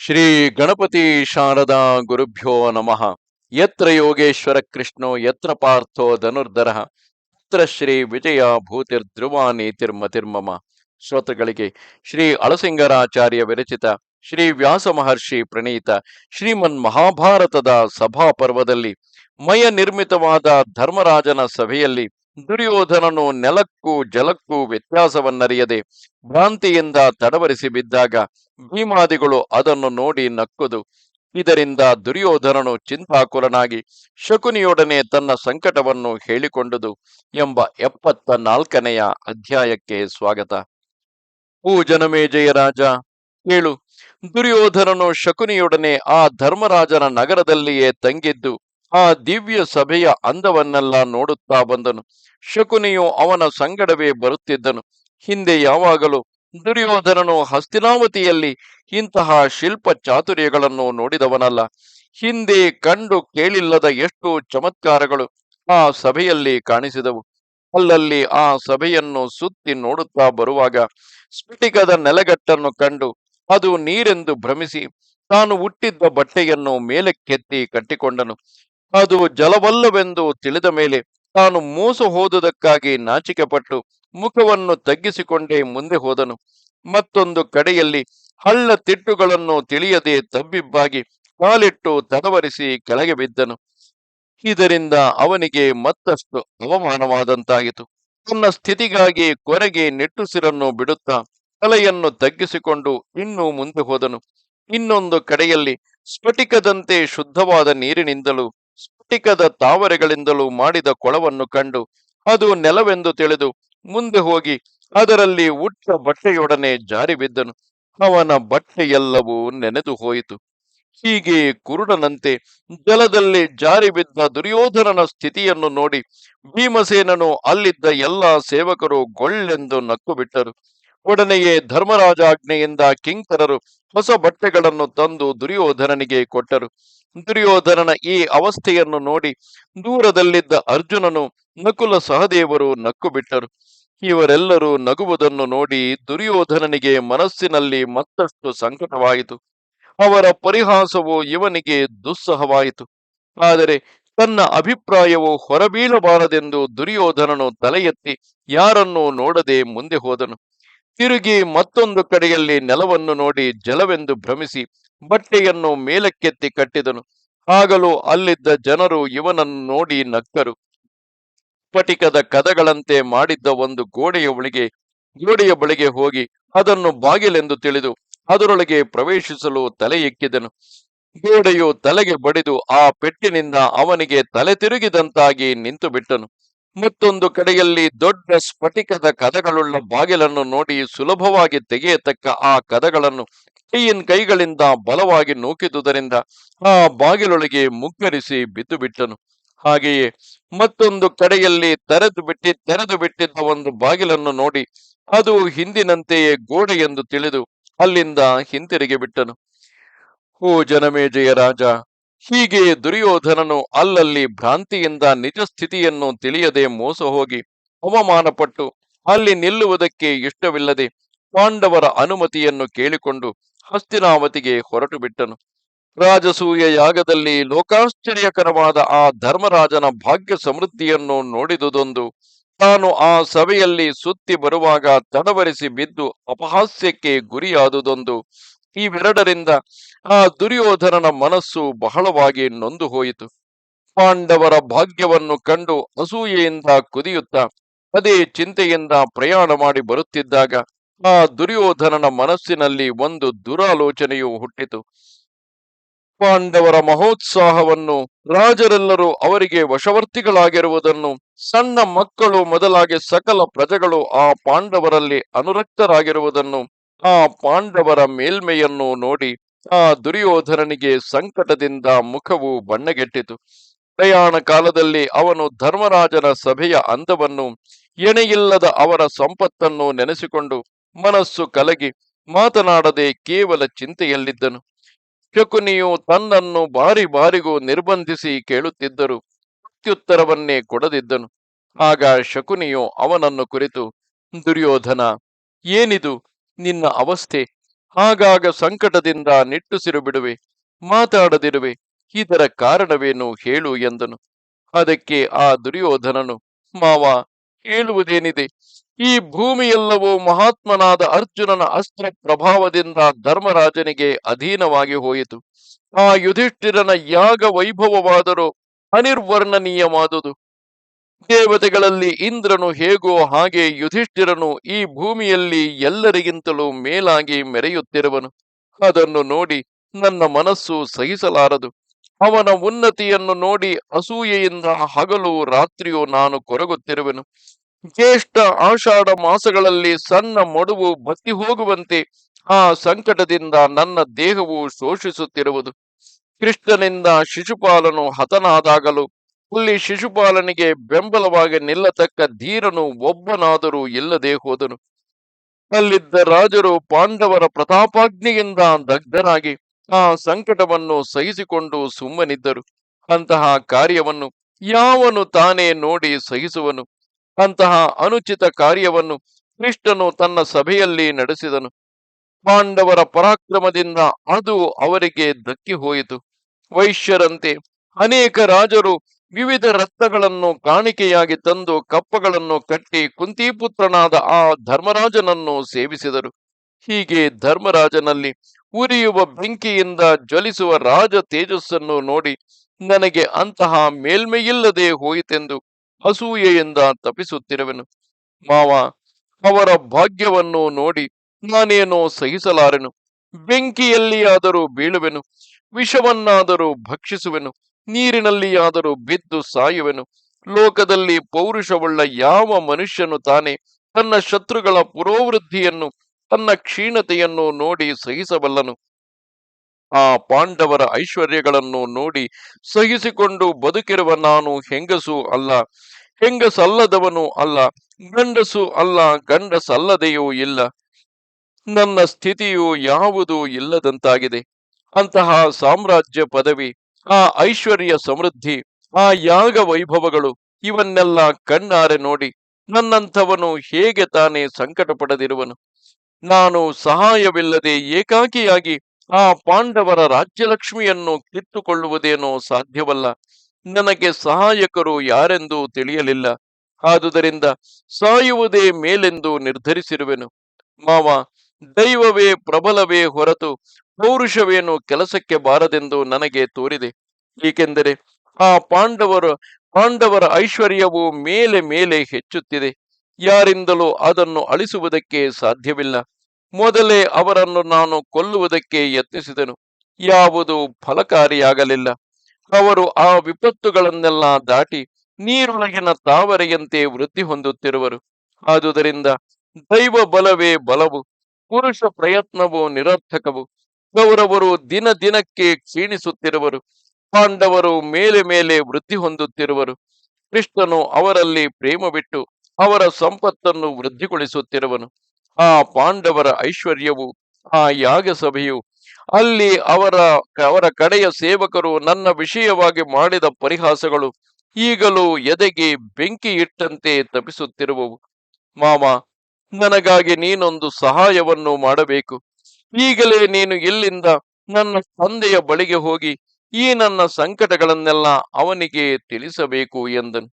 ಶ್ರೀ ಗಣಪತಿ ಶಾರದಾ ಗುರುಭ್ಯೋ ನಮಃ. ಯತ್ರ ಯೋಗೇಶ್ವರ ಕೃಷ್ಣೋ, ಯತ್ರ ಪಾರ್ಥೋ ಧನುರ್ಧರ, ಯತ್ರ ಶ್ರೀ ವಿಜಯ ಭೂತಿರ್ಧ್ರುವ ನೀತಿರ್ಮತಿರ್ಮಮ ಶ್ರೋತೃಗಳಿಗೆ ಶ್ರೀ ಅಳಸಿಂಗರಾಚಾರ್ಯ ವಿರಚಿತ, ಶ್ರೀ ವ್ಯಾಸ ಮಹರ್ಷಿ ಪ್ರಣೀತ, ಶ್ರೀಮನ್ ಮಹಾಭಾರತದ ಸಭಾ ಪರ್ವದಲ್ಲಿ ಮಯ ನಿರ್ಮಿತವಾದ ಧರ್ಮರಾಜನ ಸಭೆಯಲ್ಲಿ ದುರ್ಯೋಧನನು ನೆಲಕ್ಕೂ ಜಲಕ್ಕೂ ವ್ಯತ್ಯಾಸವನ್ನರಿಯದೆ ಭ್ರಾಂತಿಯಿಂದ ತಡವರಿಸಿ ಬಿದ್ದಾಗ ಭೀಮಾದಿಗಳು ಅದನ್ನು ನೋಡಿ ನಕ್ಕುದು. ಇದರಿಂದ ದುರ್ಯೋಧನನು ಚಿಂತಾಕುಲನಾಗಿ ಶಕುನಿಯೊಡನೆ ತನ್ನ ಸಂಕಟವನ್ನು ಹೇಳಿಕೊಂಡುದು ಎಂಬ ಎಪ್ಪತ್ತ ನಾಲ್ಕನೆಯ ಅಧ್ಯಾಯಕ್ಕೆ ಸ್ವಾಗತ. ಓ ಜನಮೇಜಯ ಕೇಳು. ದುರ್ಯೋಧನನು ಶಕುನಿಯೊಡನೆ ಆ ಧರ್ಮರಾಜನ ನಗರದಲ್ಲಿಯೇ ತಂಗಿದ್ದು ಆ ದಿವ್ಯ ಸಭೆಯ ಅಂದವನ್ನೆಲ್ಲ ನೋಡುತ್ತಾ ಬಂದನು. ಶಕುನಿಯು ಅವನ ಸಂಗಡವೇ ಬರುತ್ತಿದ್ದನು. ಹಿಂದೆ ಯಾವಾಗಲೂ ದುರ್ಯೋಧನನು ಹಸ್ತಿನಾವತಿಯಲ್ಲಿ ಇಂತಹ ಶಿಲ್ಪ ಚಾತುರ್ಯಗಳನ್ನು ನೋಡಿದವನಲ್ಲ. ಹಿಂದೆ ಕಂಡು ಕೇಳಿಲ್ಲದ ಎಷ್ಟು ಚಮತ್ಕಾರಗಳು ಆ ಸಭೆಯಲ್ಲಿ ಕಾಣಿಸಿದವು. ಅಲ್ಲಲ್ಲಿ ಆ ಸಭೆಯನ್ನು ಸುತ್ತಿ ನೋಡುತ್ತಾ ಬರುವಾಗ ಸ್ಫಟಿಕದ ನೆಲಗಟ್ಟನ್ನು ಕಂಡು ಅದು ನೀರೆಂದು ಭ್ರಮಿಸಿ ತಾನು ಹುಟ್ಟಿದ್ದ ಬಟ್ಟೆಯನ್ನು ಮೇಲಕ್ಕೆತ್ತಿ ಕಟ್ಟಿಕೊಂಡನು. ಅದು ಜಲವಲ್ಲವೆಂದು ತಿಳಿದ ಮೇಲೆ ತಾನು ಮೋಸ ಹೋದುದಕ್ಕಾಗಿ ನಾಚಿಕೆಪಟ್ಟು ಮುಖವನ್ನು ತಗ್ಗಿಸಿಕೊಂಡೇ ಮುಂದೆ ಹೋದನು. ಮತ್ತೊಂದು ಕಡೆಯಲ್ಲಿ ಹಳ್ಳ ತಿಟ್ಟುಗಳನ್ನು ತಿಳಿಯದೆ ತಬ್ಬಿಬ್ಬಾಗಿ ಕಾಲಿಟ್ಟು ತಡವರಿಸಿ ಕೆಳಗೆ ಬಿದ್ದನು. ಇದರಿಂದ ಅವನಿಗೆ ಮತ್ತಷ್ಟು ಅವಮಾನವಾದಂತಾಯಿತು. ತನ್ನ ಸ್ಥಿತಿಗಾಗಿ ಕೊನೆಗೆ ನಿಟ್ಟುಸಿರನ್ನು ಬಿಡುತ್ತಾ ತಲೆಯನ್ನು ತಗ್ಗಿಸಿಕೊಂಡು ಇನ್ನೂ ಮುಂದೆ ಹೋದನು. ಇನ್ನೊಂದು ಕಡೆಯಲ್ಲಿ ಸ್ಫಟಿಕದಂತೆ ಶುದ್ಧವಾದ ನೀರಿನಿಂದಲೂ ಸ್ಫಟಿಕದ ತಾವರೆಗಳಿಂದಲೂ ಮಾಡಿದ ಕೊಳವನ್ನು ಕಂಡು ಅದು ನೆಲವೆಂದು ತಿಳಿದು ಮುಂದೆ ಹೋಗಿ ಅದರಲ್ಲಿ ಉಚ್ಚ ಬಟ್ಟೆಯೊಡನೆ ಜಾರಿ ಬಿದ್ದನು. ಅವನ ಬಟ್ಟೆಯೆಲ್ಲವೂ ನೆನೆದು ಹೋಯಿತು. ಹೀಗೆ ಕುರುಡನಂತೆ ಜಲದಲ್ಲಿ ಜಾರಿ ಬಿದ್ದ ದುರ್ಯೋಧನನ ಸ್ಥಿತಿಯನ್ನು ನೋಡಿ ಭೀಮಸೇನನು ಅಲ್ಲಿದ್ದ ಎಲ್ಲಾ ಸೇವಕರು ಗೊಳ್ಳೆಂದು ನಕ್ಕು ಬಿಟ್ಟರು ಒಡನೆಯೇ ಧರ್ಮರಾಜಾಜ್ಞೆಯಿಂದ ಕಿಂಕರರು ಹೊಸ ಬಟ್ಟೆಗಳನ್ನು ತಂದು ದುರ್ಯೋಧನನಿಗೆ ಕೊಟ್ಟರು. ದುರ್ಯೋಧನನ ಈ ಅವಸ್ಥೆಯನ್ನು ನೋಡಿ ದೂರದಲ್ಲಿದ್ದ ಅರ್ಜುನನು ನಕುಲ ಸಹದೇವರು ನಕ್ಕು ಬಿಟ್ಟರು ಇವರೆಲ್ಲರೂ ನಗುವುದನ್ನು ನೋಡಿ ದುರ್ಯೋಧನನಿಗೆ ಮನಸ್ಸಿನಲ್ಲಿ ಮತ್ತಷ್ಟು ಸಂಕಟವಾಯಿತು. ಅವರ ಪರಿಹಾಸವು ಇವನಿಗೆ ದುಸ್ಸಹವಾಯಿತು. ಆದರೆ ತನ್ನ ಅಭಿಪ್ರಾಯವು ಹೊರಬೀಳಬಾರದೆಂದು ದುರ್ಯೋಧನನು ತಲೆ ಎತ್ತಿ ಯಾರನ್ನೂ ನೋಡದೆ ಮುಂದೆ ಹೋದನು. ತಿರುಗಿ ಮತ್ತೊಂದು ಕಡೆಯಲ್ಲಿ ನೆಲವನ್ನು ನೋಡಿ ಜಲವೆಂದು ಭ್ರಮಿಸಿ ಬಟ್ಟೆಯನ್ನು ಮೇಲಕ್ಕೆತ್ತಿ ಕಟ್ಟಿದನು. ಆಗಲೂ ಅಲ್ಲಿದ್ದ ಜನರು ಇವನನ್ನು ನೋಡಿ ನಕ್ಕರು. ಸ್ಫಟಿಕದ ಕದಗಳಂತೆ ಮಾಡಿದ್ದ ಒಂದು ಗೋಡೆಯ ಒಳಗೆ, ಗೋಡೆಯ ಬಳಿಗೆ ಹೋಗಿ ಅದನ್ನು ಬಾಗಿಲೆಂದು ತಿಳಿದು ಅದರೊಳಗೆ ಪ್ರವೇಶಿಸಲು ತಲೆ ಎಕ್ಕಿದನು. ಗೋಡೆಯು ತಲೆಗೆ ಬಡಿದು ಆ ಪೆಟ್ಟಿನಿಂದ ಅವನಿಗೆ ತಲೆ ತಿರುಗಿದಂತಾಗಿ ನಿಂತು ಬಿಟ್ಟನು ಮತ್ತೊಂದು ಕಡೆಯಲ್ಲಿ ದೊಡ್ಡ ಸ್ಫಟಿಕದ ಕದಗಳುಳ್ಳ ಬಾಗಿಲನ್ನು ನೋಡಿ ಸುಲಭವಾಗಿ ತೆಗೆಯತಕ್ಕ ಆ ಕದಗಳನ್ನು ಕೈಯಿನ ಕೈಗಳಿಂದ ಬಲವಾಗಿ ನೂಕಿದುದರಿಂದ ಆ ಬಾಗಿಲೊಳಗೆ ಮುಗ್ಗರಿಸಿ ಬಿದ್ದು ಬಿಟ್ಟನು ಹಾಗೆಯೇ ಮತ್ತೊಂದು ಕಡೆಯಲ್ಲಿ ತೆರೆದು ಬಿಟ್ಟಿ, ತೆರೆದು ಬಿಟ್ಟಿದ್ದ ಒಂದು ಬಾಗಿಲನ್ನು ನೋಡಿ ಅದು ಹಿಂದಿನಂತೆಯೇ ಗೋಡೆ ಎಂದು ತಿಳಿದು ಅಲ್ಲಿಂದ ಹಿಂತಿರುಗಿ ಬಿಟ್ಟನು. ಓ ಜನಮೇಜಯ ರಾಜ ಹೀಗೆ ದುರ್ಯೋಧನನು ಅಲ್ಲಲ್ಲಿ ಭ್ರಾಂತಿಯಿಂದ ನಿಜ ಸ್ಥಿತಿಯನ್ನು ತಿಳಿಯದೆ ಮೋಸ ಹೋಗಿ ಅವಮಾನಪಟ್ಟು ಅಲ್ಲಿ ನಿಲ್ಲುವುದಕ್ಕೆ ಇಷ್ಟವಿಲ್ಲದೆ ಪಾಂಡವರ ಅನುಮತಿಯನ್ನು ಕೇಳಿಕೊಂಡು ಹಸ್ತಿನಾವತಿಗೆ ಹೊರಟು ಬಿಟ್ಟನು ರಾಜಸೂಯ ಯಾಗದಲ್ಲಿ ಲೋಕಾಶ್ಚರ್ಯಕರವಾದ ಆ ಧರ್ಮರಾಜನ ಭಾಗ್ಯ ಸಮೃದ್ಧಿಯನ್ನು ನೋಡಿದುದೊಂದು ತಾನು ಆ ಸಭೆಯಲ್ಲಿ ಸುತ್ತಿ ಬರುವಾಗ ತಡವರಿಸಿ ಬಿದ್ದು ಅಪಹಾಸ್ಯಕ್ಕೆ ಗುರಿಯಾದುದೊಂದು ಇವೆರಡರಿಂದ ಆ ದುರ್ಯೋಧನನ ಮನಸ್ಸು ಬಹಳವಾಗಿ ನೊಂದು ಹೋಯಿತು ಪಾಂಡವರ ಭಾಗ್ಯವನ್ನು ಕಂಡು ಅಸೂಯೆಯಿಂದ ಕುದಿಯುತ್ತಾ, ಅದೇ ಚಿಂತೆಯಿಂದ ಪ್ರಯಾಣ ಮಾಡಿ ಬರುತ್ತಿದ್ದಾಗ ಆ ದುರ್ಯೋಧನನ ಮನಸ್ಸಿನಲ್ಲಿ ಒಂದು ದುರಾಲೋಚನೆಯು ಹುಟ್ಟಿತು. ಪಾಂಡವರ ಮಹೋತ್ಸಾಹವನ್ನು ರಾಜರೆಲ್ಲರೂ ಅವರಿಗೆ ವಶವರ್ತಿಗಳಾಗಿರುವುದನ್ನು ಸಣ್ಣ ಮಕ್ಕಳು ಮೊದಲಾಗಿ ಸಕಲ ಪ್ರಜೆಗಳು ಆ ಪಾಂಡವರಲ್ಲಿ ಅನುರಕ್ತರಾಗಿರುವುದನ್ನು ಆ ಪಾಂಡವರ ಮೇಲ್ಮೆಯನ್ನು ನೋಡಿ ಆ ದುರ್ಯೋಧನನಿಗೆ ಸಂಕಟದಿಂದ ಮುಖವು ಬಣ್ಣಗೆಟ್ಟಿತು. ಪ್ರಯಾಣ ಕಾಲದಲ್ಲಿ ಅವನು ಧರ್ಮರಾಜನ ಸಭೆಯ ಅಂದವನ್ನು, ಎಣೆಯಿಲ್ಲದ ಅವರ ಸಂಪತ್ತನ್ನು ನೆನೆಸಿಕೊಂಡು ಮನಸ್ಸು ಕಲಗಿ ಮಾತನಾಡದೆ ಕೇವಲ ಚಿಂತೆಯಲ್ಲಿದ್ದನು. ಶಕುನಿಯು ತನ್ನನ್ನು ಬಾರಿ ಬಾರಿಗೂ ನಿರ್ಬಂಧಿಸಿ ಕೇಳುತ್ತಿದ್ದರು ಪ್ರತ್ಯುತ್ತರವನ್ನೇ ಕೊಡದಿದ್ದನು. ಆಗ ಶಕುನಿಯು ಅವನನ್ನು ಕುರಿತು, ದುರ್ಯೋಧನ, ಏನಿದು? ನಿನ್ನ ಅವಸ್ಥೆ. ಆಗಾಗ ಸಂಕಟದಿಂದ ನಿಟ್ಟುಸಿರು ಬಿಡುವೆ ಮಾತಾಡದಿರುವೆ. ಇದರ ಕಾರಣವೇನು ಹೇಳು ಎಂದನು. ಅದಕ್ಕೆ ಆ ದುರ್ಯೋಧನನು, ಮಾವ, ಹೇಳುವುದೇನಿದೆ? ಈ ಭೂಮಿಯೆಲ್ಲವೂ ಮಹಾತ್ಮನಾದ ಅರ್ಜುನನ ಅಸ್ತ್ರ ಪ್ರಭಾವದಿಂದ ಧರ್ಮರಾಜನಿಗೆ ಅಧೀನವಾಗಿ ಹೋಯಿತು. ಆ ಯುಧಿಷ್ಠಿರನ ಯಾಗ ವೈಭವವಾದರೂ ಅನಿರ್ವರ್ಣನೀಯವಾದುದು. ದೇವತೆಗಳಲ್ಲಿ ಇಂದ್ರನು ಹೇಗೋ ಹಾಗೆ ಯುಧಿಷ್ಠಿರನು ಈ ಭೂಮಿಯಲ್ಲಿ ಎಲ್ಲರಿಗಿಂತಲೂ ಮೇಲಾಗಿ ಮೆರೆಯುತ್ತಿರುವನು. ಅದನ್ನು ನೋಡಿ ನನ್ನ ಮನಸ್ಸು ಸಹಿಸಲಾರದು. ಅವನ ಉನ್ನತಿಯನ್ನು ನೋಡಿ ಅಸೂಯೆಯಿಂದ ಹಗಲು ರಾತ್ರಿಯೂ ನಾನು ಕೊರಗುತ್ತಿರುವೆನು. ಜ್ಯೇಷ್ಠ ಆಷಾಢ ಮಾಸಗಳಲ್ಲಿ ಸಣ್ಣ ಮಡುವು ಬತ್ತಿ ಹೋಗುವಂತೆ ಆ ಸಂಕಟದಿಂದ ನನ್ನ ದೇಹವು ಶೋಷಿಸುತ್ತಿರುವುದು. ಕೃಷ್ಣನಿಂದ ಶಿಶುಪಾಲನು ಹತನಾದಾಗಲೂ ಅಲ್ಲಿ ಶಿಶುಪಾಲನಿಗೆ ಬೆಂಬಲವಾಗಿ ನಿಲ್ಲತಕ್ಕ ಧೀರನು ಒಬ್ಬನಾದರೂ ಇಲ್ಲದೆ ಹೋದನು. ಅಲ್ಲಿದ್ದ ರಾಜರು ಪಾಂಡವರ ಪ್ರತಾಪಾಗ್ನಿಯಿಂದ ದಗ್ಧರಾಗಿ ಆ ಸಂಕಟವನ್ನು ಸಹಿಸಿಕೊಂಡು ಸುಮ್ಮನಿದ್ದರು. ಅಂತಹ ಕಾರ್ಯವನ್ನು ಯಾವನು ತಾನೇ ನೋಡಿ ಸಹಿಸುವನು. ಅಂತಹ ಅನುಚಿತ ಕಾರ್ಯವನ್ನು ಕೃಷ್ಣನು ತನ್ನ ಸಭೆಯಲ್ಲಿ ನಡೆಸಿದನು. ಪಾಂಡವರ ಪರಾಕ್ರಮದಿಂದ ಅದು ಅವರಿಗೆ ದಕ್ಕಿ ಹೋಯಿತು ವೈಶ್ಯರಂತೆ ಅನೇಕ ರಾಜರು ವಿವಿಧ ರಕ್ತಗಳನ್ನು ಕಾಣಿಕೆಯಾಗಿ ತಂದು ಕಪ್ಪಗಳನ್ನು ಕಟ್ಟಿ ಕುಂತಿಪುತ್ರನಾದ ಆ ಧರ್ಮರಾಜನನ್ನು ಸೇವಿಸಿದರು. ಹೀಗೆ ಧರ್ಮರಾಜನಲ್ಲಿ ಉರಿಯುವ ಬೆಂಕಿಯಿಂದ ಜ್ವಲಿಸುವ ರಾಜ ತೇಜಸ್ಸನ್ನು ನೋಡಿ ನನಗೆ ಅಂತಹ ಮೇಲ್ಮೆಯಿಲ್ಲದೆ ಹೋಯಿತೆಂದು ಅಸೂಯೆಯಿಂದ ತಪಿಸುತ್ತಿರುವೆನು ಮಾವ, ಅವರ ಭಾಗ್ಯವನ್ನು ನೋಡಿ ನಾನೇನೋ ಸಹಿಸಲಾರೆನು. ಬೆಂಕಿಯಲ್ಲಿಯಾದರೂ ಬೀಳುವೆನು. ವಿಷವನ್ನಾದರೂ ಭಕ್ಷಿಸುವೆನು. ನೀರಿನಲ್ಲಿಯಾದರೂ ಬಿದ್ದು ಸಾಯುವೆನು. ಲೋಕದಲ್ಲಿ ಪೌರುಷವುಳ್ಳ ಯಾವ ಮನುಷ್ಯನು ತಾನೇ ತನ್ನ ಶತ್ರುಗಳ ಪುರೋವೃದ್ಧಿಯನ್ನು, ತನ್ನ ಕ್ಷೀಣತೆಯನ್ನು ನೋಡಿ ಸಹಿಸಬಲ್ಲನು. ಆ ಪಾಂಡವರ ಐಶ್ವರ್ಯಗಳನ್ನು ನೋಡಿ ಸಹಿಸಿಕೊಂಡು ಬದುಕಿರುವ ನಾನು ಹೆಂಗಸು ಅಲ್ಲ, ಹೆಂಗಸಲ್ಲದವನು ಅಲ್ಲ, ಗಂಡಸು ಅಲ್ಲ, ಗಂಡಸಲ್ಲದೆಯೂ ಇಲ್ಲ. ನನ್ನ ಸ್ಥಿತಿಯು ಯಾವುದೂ ಇಲ್ಲದಂತಾಗಿದೆ. ಅಂತಹ ಸಾಮ್ರಾಜ್ಯ ಪದವಿ ಆ ಐಶ್ವರ್ಯ ಸಮೃದ್ಧಿ, ಆ ಯಾಗ ವೈಭವಗಳು, ಇವನ್ನೆಲ್ಲ ಕಣ್ಣಾರೆ ನೋಡಿ ನನ್ನಂಥವನು ಹೇಗೆ ತಾನೇ ಸಂಕಟ ಪಡೆದಿರುವನು ನಾನು ಸಹಾಯವಿಲ್ಲದೆ ಏಕಾಕಿಯಾಗಿ ಆ ಪಾಂಡವರ ರಾಜ್ಯಲಕ್ಷ್ಮಿಯನ್ನು ಕಿತ್ತುಕೊಳ್ಳುವುದೇನೋ ಸಾಧ್ಯವಲ್ಲ. ನನಗೆ ಸಹಾಯಕರು ಯಾರೆಂದು ತಿಳಿಯಲಿಲ್ಲ. ಆದುದರಿಂದ ಸಾಯುವುದೇ ಮೇಲೆಂದು ನಿರ್ಧರಿಸಿರುವೆನು. ಮಾವ, ದೈವವೇ ಪ್ರಬಲವೇ ಹೊರತು ಪೌರುಷವೇನು ಕೆಲಸಕ್ಕೆ ಬಾರದೆಂದು ನನಗೆ ತೋರಿದೆ. ಏಕೆಂದರೆ ಆ ಪಾಂಡವರು, ಪಾಂಡವರ ಐಶ್ವರ್ಯವು ಮೇಲೆ ಮೇಲೆ ಹೆಚ್ಚುತ್ತಿದೆ. ಯಾರಿಂದಲೂ ಅದನ್ನು ಅಳಿಸುವುದಕ್ಕೆ ಸಾಧ್ಯವಿಲ್ಲ. ಮೊದಲೇ ಅವರನ್ನು ನಾನು ಕೊಲ್ಲುವುದಕ್ಕೆ ಯತ್ನಿಸಿದನು. ಯಾವುದು ಫಲಕಾರಿಯಾಗಲಿಲ್ಲ. ಅವರು ಆ ವಿಪತ್ತುಗಳನ್ನೆಲ್ಲ ದಾಟಿ ನೀರೊಳಗಿನ ತಾವರೆಯಂತೆ ವೃದ್ಧಿ ಹೊಂದುತ್ತಿರುವರು. ಆದುದರಿಂದ ದೈವ ಬಲವೇ ಬಲವು, ಪುರುಷ ಪ್ರಯತ್ನವು ನಿರರ್ಥಕವು. ಕೌರವರು ದಿನ ದಿನಕ್ಕೆ ಕ್ಷೀಣಿಸುತ್ತಿರುವರು. ಪಾಂಡವರು ಮೇಲೆ ಮೇಲೆ ವೃದ್ಧಿ ಹೊಂದುತ್ತಿರುವರು. ಕೃಷ್ಣನು ಅವರಲ್ಲಿ ಪ್ರೇಮ ಬಿಟ್ಟು ಅವರ ಸಂಪತ್ತನ್ನು ವೃದ್ಧಿಗೊಳಿಸುತ್ತಿರುವನು. ಆ ಪಾಂಡವರ ಐಶ್ವರ್ಯವು, ಆ ಯಾಗ ಸಭೆಯು ಅಲ್ಲಿ ಅವರ ಅವರ ಕಡೆಯ ಸೇವಕರು ನನ್ನ ವಿಷಯವಾಗಿ ಮಾಡಿದ ಪರಿಹಾಸಗಳು ಈಗಲೂ ಎದೆಗೆ ಬೆಂಕಿ ಇಟ್ಟಂತೆ ತಪಿಸುತ್ತಿರುವವು ಮಾಮ, ನನಗಾಗಿ ನೀನೊಂದು ಸಹಾಯವನ್ನು ಮಾಡಬೇಕು. ಈಗಲೇ ನೀನು ಇಲ್ಲಿಂದ ನನ್ನ ತಂದೆಯ ಬಳಿಗೆ ಹೋಗಿ ಈ ನನ್ನ ಸಂಕಟಗಳನ್ನೆಲ್ಲ ಅವನಿಗೆ ತಿಳಿಸಬೇಕು ಎಂದನು.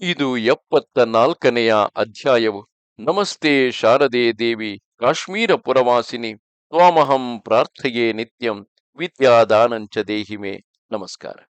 ಇದು ಎಪ್ಪತ್ತ ನಾಲ್ಕನೆಯ ಅಧ್ಯಾಯವು. ನಮಸ್ತೆ ಶಾರದೆ ದೇವಿ, ಕಾಶ್ಮೀರ ಪುರವಾಸಿನಿ, ತ್ವಾಮಹಂ ಪ್ರಾರ್ಥೆಯೇ ನಿತ್ಯಂ, ವಿದ್ಯಾದಾನಂಚ ದೇಹಿಮೆ. ನಮಸ್ಕಾರ.